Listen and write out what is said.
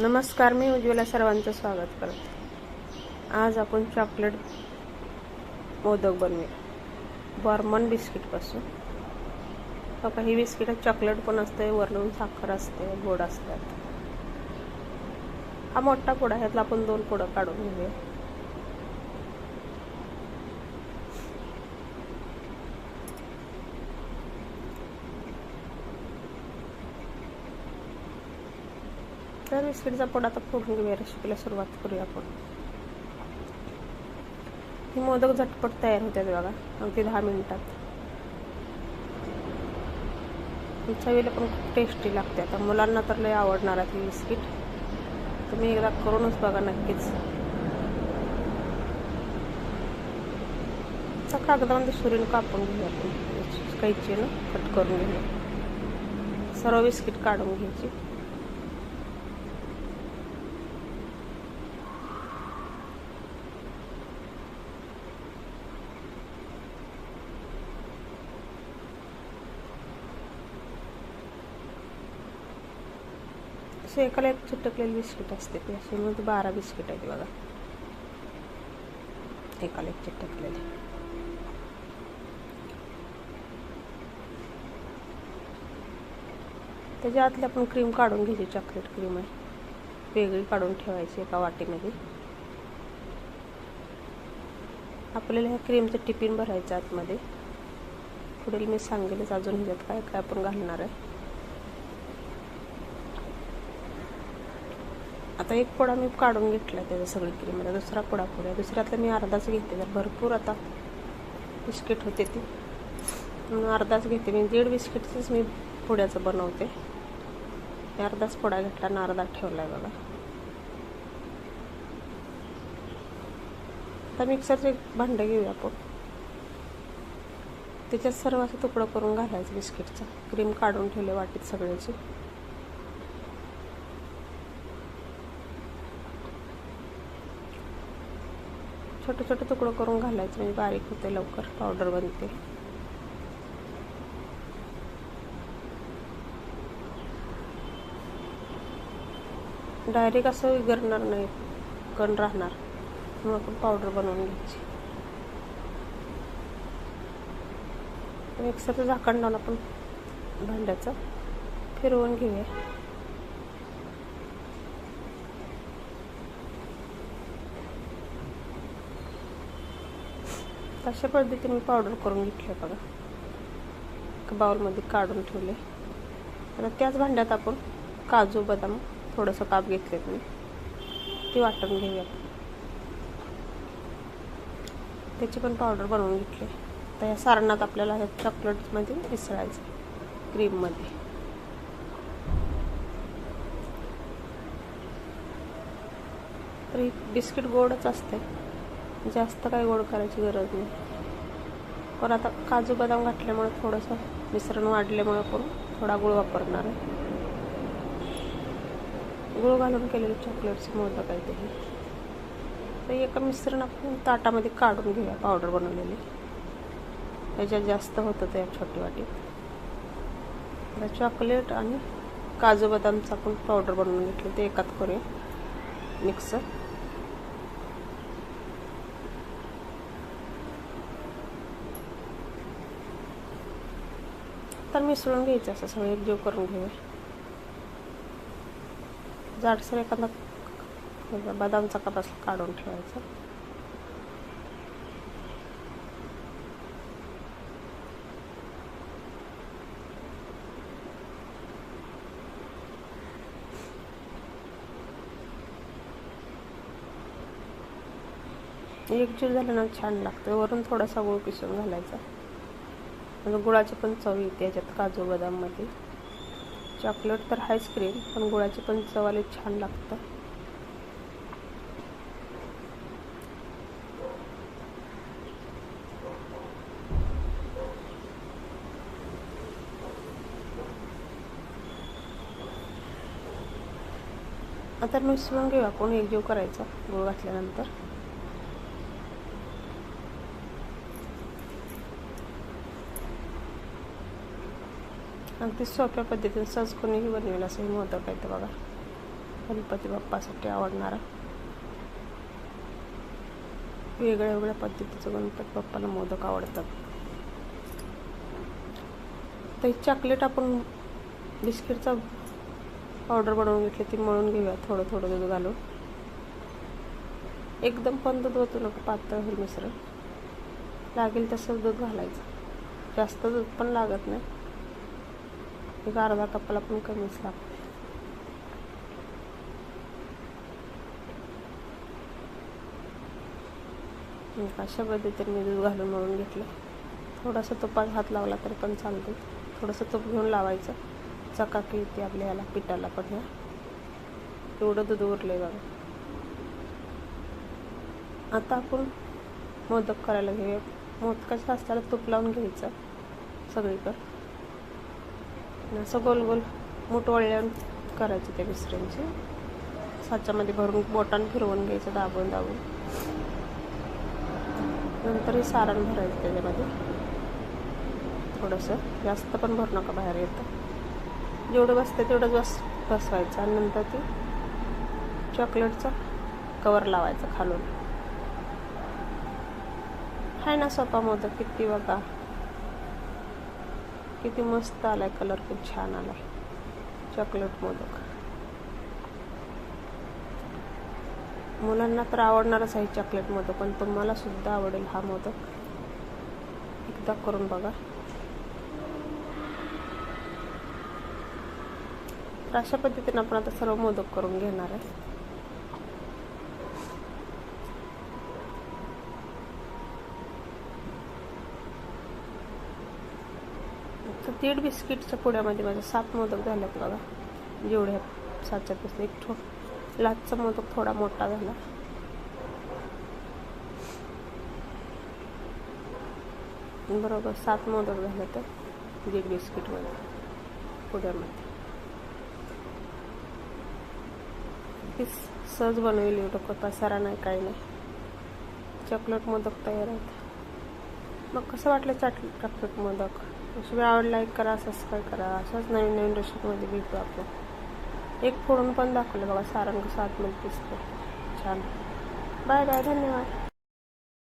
नमस्कार मी उज्ज्वला सर्वांचं स्वागत करते. आज आपण चॉकलेट मोदक बनवूया. बॉर्मन बिस्किटपासून बघा ही बिस्किट चॉकलेट पण असते वरून साखर असते गोड असतात. हा मोठा पुडा ह्यातला आपण दोन पुडं काढून घेऊया. तर बिस्किटचा पुडा आता फोडून घेऊया रेसिपीला सुरुवात करूया आपण. ही मोदक झटपट तयार होतात बघा अगदी दहा मिनिटात. चवीला पण खूप टेस्टी लागते. आता मुलांना तर लय आवडणार आहे ही बिस्किट तुम्ही एकदा करूनच बघा नक्कीच. आता कागदामध्ये सुरीने कापून घेऊया आपण. कैची ना कट करून घेऊया. सर्व बिस्किट काढून घ्यायची. असे एकाला एक चिटकलेली बिस्किट असते ती अशी मध्ये बारा बिस्किट आहेत बघा. एकाला एक चिटकलेले. त्याच्या आतली आपण क्रीम काढून घ्यायची चॉकलेट क्रीम आहे. वेगळी काढून ठेवायची एका वाटीमध्ये. आपल्याला ह्या क्रीमचं टिफिन भरायचं आतमध्ये. पुढील मी सांगेलच अजून ह्याच्यात काय काय आपण घालणार आहे. आता एक पोडा मी काढून घेतला त्याचा सगळी क्रीम आता दुसरा पोडा पुढे दुसऱ्यातला मी अर्धाच घेते. तर भरपूर आता बिस्किट होते ती. म्हणून अर्धाच घेते. मी दीड बिस्किटचंच मी पुड्याचं बनवते. अर्धाच पोडा घेतला आणि अर्धा ठेवला आहे बघा. आता मिक्सरचे भांडं घेऊया आपण. त्याच्यात सर्व असं तुकडं करून घालायचं बिस्किटचं. क्रीम काढून ठेवले वाटीत सगळ्याची. छोटे छोटे तुकडं करून घालायचं म्हणजे बारीक होते लवकर पावडर बनते डायरेक्ट असं विगरणार नाही कण राहणार. मग आपण पावडर बनवून घ्यायची. मिक्सरचं झाकण लावून आपण भांड्याचं फिरवून घेऊया. अशा पद्धतीने मी पावडर करून घेतलं बघा. एका बाउलमध्ये काढून ठेवले आता त्याच भांड्यात आपण काजू बदाम थोडंसं काप घेतलेत मी. ती वाटून घेऊया. त्याची पण पावडर बनवून घेतली. तर या सारणात आपल्याला ह्या चॉकलेटमध्ये मिसळायचं क्रीममध्ये तर ही बिस्किट गोडच असते जास्त काही गोड करायची गरज नाही. पण आता काजू बदाम घातल्यामुळे थोडंसं मिश्रण वाढल्यामुळे आपण थोडा गुळ वापरणार आहे. गुळ घालून केलेले चॉकलेटचे मोदक आहे ते तर एका मिश्रण आपण ताटामध्ये काढून घेऊया पावडर बनवलेली. त्याच्यात जास्त होतं त्या छोटी वाटीत चॉकलेट आणि काजू बदामचं आपण पावडर बनवून घेतलं ते एकात करूया. मिक्सर तर मिसळून घ्यायचं असं सगळं एकजीव करून घेऊया. जाडसर एखादा बदामचा कप काढून ठेवायचा. एकजीव झाल्यानं छान लागतं वरून थोडासा गुळ किसून घालायचा. म्हणजे गुळाची पण चव येते याच्यात काजू बदाममध्ये. चॉकलेट तर आईस्क्रीम पण गुळाची पण चव आली छान लागतं. आता मिसळून घेऊ आपण एकजीव करायचा गुळ घातल्यानंतर. अगदी सोप्या पद्धतीने सहज कोणीही बनवेल असं हे मोदक आहे बघा. गणपती बाप्पासाठी आवडणारा. वेगळ्या वेगळ्या पद्धतीचं गणपती बाप्पाला मोदक आवडतात. तर चॉकलेट आपण बिस्किटचा पावडर बनवून घेतली ती मळून घेऊया थोडं थोडं दूध घालून. एकदम पण दूध होतो नका पातळ होईल मिश्रण. लागेल तसंच दूध घालायचं. जास्त दूध पण लागत नाही. एक अर्धा कपाला पण कमीच लागतो अशा पद्धतीने मी दूध घालून मळून घेतलं थोडासा तुपात हात लावला तरी पण चालते थोडंसं तूप घेऊन लावायचं. चकाकी येते आपल्या ह्याला पिठाला पण ह्या एवढं दूध उरले बघा. आता आपण मोदक करायला घेऊया. मोदकाच्या असताना तूप लावून घ्यायचं. सगळीकडं. आणि असं गोल गोल मूठ वळल्यावर त्या ते साच्यामध्ये भरून बोटान फिरवून घ्यायचं दाबून दाबून. नंतर हे सारण भरायचं त्याच्यामध्ये. थोडंसं. जास्त पण भरू नका बाहेर येतं. जेवढं बसतं तेवढं बस बसवायचं. आणि नंतर ते चॉकलेटचं कवर लावायचं खालून. आहे ना सोपा मोदक किती बघा. किती मस्त आलाय कलर खूप छान आलाय. चॉकलेट मोदक. मुलांना तर आवडणारच आहे चॉकलेट मोदक पण तुम्हाला सुद्धा आवडेल हा मोदक. एकदा करून बघा. तर अशा पद्धतीने आपण आता सर्व मोदक करून घेणार आहे. तर दीड बिस्किटच्या पुड्यामध्ये माझे सात मोदक झाल्यात बघा. जेवढ्या साच्यात एक ठो लाचचा मोदक थोडा मोठा झाला. बरोबर सात मोदक झाले तर दीड बिस्किटमध्ये पुड्यामध्ये. ती सहज बनवेल एवढं पसारा नाही काही नाही. चॉकलेट मोदक तयार आहेत. मग कसं वाटलं चाट चॉकलेट मोदक? रेसिपी आवड लाईक करा सबस्क्राईब करा. असंच नवीन नवीन रेसिपीमध्ये भेटू आपण. एक फोडून पण दाखवलं बघा सारंग सात आतमध्ये दिसतं छान. बाय बाय धन्यवाद.